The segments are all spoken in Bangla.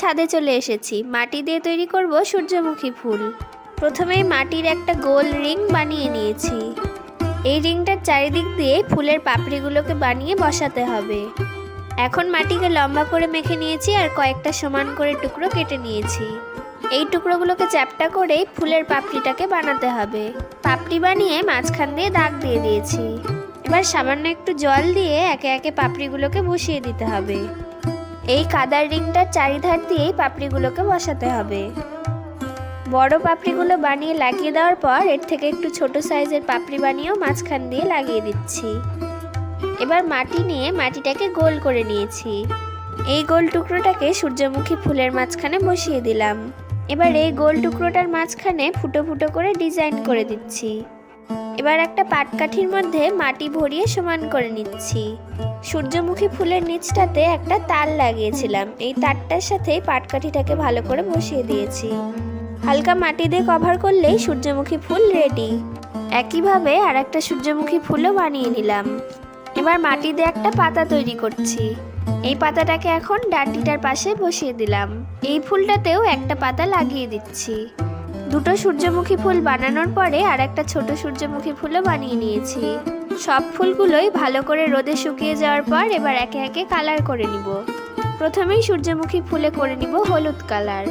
ছাদে চলে এসেছি। মাটি দিয়ে তৈরি করব সূর্যমুখী ফুল। প্রথমেই মাটির একটা গোল রিং বানিয়ে নিয়েছি। এই রিংটার চারিদিক দিয়ে ফুলের পাপড়িগুলোকে বানিয়ে বসাতে হবে। এখন মাটিকে লম্বা করে মেখে নিয়েছি আর কয়েকটা সমান করে টুকরো কেটে নিয়েছি। এই টুকরোগুলোকে চ্যাপটা করেই ফুলের পাপড়িটাকে বানাতে হবে। পাপড়ি বানিয়ে মাঝখান দিয়ে দাগ দিয়ে দিয়েছি। এবার সামান্য একটু জল দিয়ে একে একে পাপড়িগুলোকে বসিয়ে দিতে হবে। এই কাদার রিংটার চারিধার দিয়েই পাপড়িগুলোকে বসাতে হবে। বড় পাপড়িগুলো বানিয়ে লাগিয়ে দেওয়ার পর এর থেকে একটু ছোট সাইজের পাপড়ি বানিয়েও মাঝখান দিয়ে লাগিয়ে দিচ্ছি। এবার মাটি নিয়ে মাটিটাকে গোল করে নিয়েছি। এই গোল টুকরোটাকে সূর্যমুখী ফুলের মাঝখানে বসিয়ে দিলাম। এবার এই গোল টুকরোটার মাঝখানে ফুটো ফুটো করে ডিজাইন করে দিচ্ছি। এবার একটা পাটকাঠির মধ্যে মাটি ভরিয়ে সমান করে নিচ্ছি। সূর্যমুখী ফুলের নিচটাতে একটা তার লাগিয়েছিলাম। এই তারটার সাথে পাটকাঠিটাকে ভালো করে বসিয়ে দিয়েছি। হালকা মাটি দিয়ে কভার করলেই সূর্যমুখী ফুল রেডি। একইভাবে আর একটা সূর্যমুখী ফুলও বানিয়ে নিলাম। এবার মাটি দিয়ে একটা পাতা তৈরি করছি। এই পাতাটাকে এখন ডান্ডিটার পাশে বসিয়ে দিলাম। এই ফুলটাতেও একটা পাতা লাগিয়ে দিচ্ছি। দুটো সূর্যমুখী ফুল বানানোর পরে আর একটা ছোট সূর্যমুখী ফুলও বানিয়ে নিয়েছি। সব ফুলগুলোই ভালো করে রোদে শুকিয়ে যাওয়ার পর এবার একে একে কালার করে নিব। প্রথমেই সূর্যমুখী ফুলে করে নিব হলুদ কালার।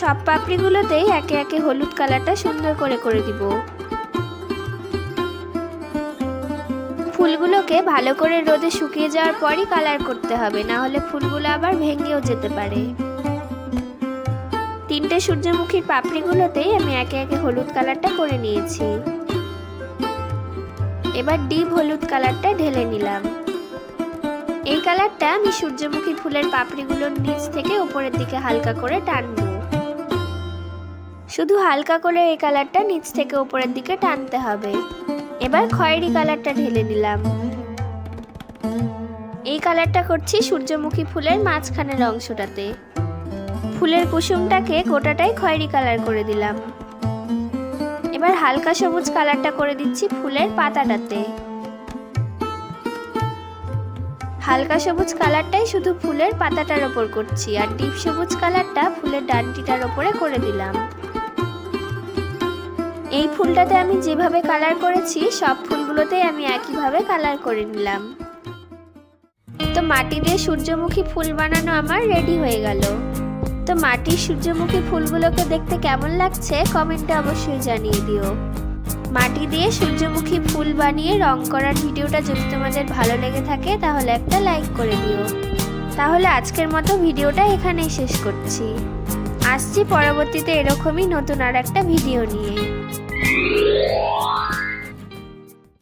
সব পাপড়িগুলোতেই একে একে হলুদ কালারটা সুন্দর করে করে দিব। ফুলগুলোকে ভালো করে রোদে শুকিয়ে যাওয়ার পরই কালার করতে হবে, না হলে ফুলগুলো আবার ভেঙেও যেতে পারে। তিনটে সূর্যমুখীর পাপড়িগুলোতেই আমি একে একে হলুদ কালারটা করে নিয়েছি। এবার ডিপ হলুদ কালারটা ঢেলে নিলাম। এই কালারটা আমি সূর্যমুখী ফুলের পাপড়িগুলোর নিচ থেকে উপরের দিকে হালকা করে টানবো। শুধু হালকা করে এই কালারটা নিচ থেকে উপরের দিকে টানতে হবে। এবার খয়েরি কালারটা ঢেলে নিলাম। এই কালারটা করছি সূর্যমুখী ফুলের মাঝখানের অংশটাতে। ফুলের কুসুমটাকে গোটাটাই খয়েরি কালার করে দিলাম। এবার হালকা সবুজ কালারটা করে দিচ্ছি ফুলের পাতাটাতে। হালকা সবুজ কালারটাই শুধু ফুলের পাতাটার ওপর করছি আর ডিপ সবুজ কালারটা ফুলের ডান্টিটার ওপরে করে দিলাম। এই ফুলটাতে আমি যেভাবে কালার করেছি, সব ফুলগুলোতেই আমি একইভাবে কালার করে নিলাম। তো মাটি দিয়ে সূর্যমুখী ফুল বানানো আমার রেডি হয়ে গেল। তো মাটির সূর্যমুখী ফুলগুলোকে দেখতে কেমন লাগছে কমেন্টে অবশ্যই জানিয়ে দিও। মাটি দিয়ে সূর্যমুখী ফুল বানিয়ে রং করার ভিডিওটা যদি তোমাদের ভালো লেগে থাকে, তাহলে একটা লাইক করে দিও। তাহলে আজকের মতো ভিডিওটা এখানেই শেষ করছি। আসছি পরবর্তীতে এরকমই নতুন আর একটা ভিডিও নিয়ে।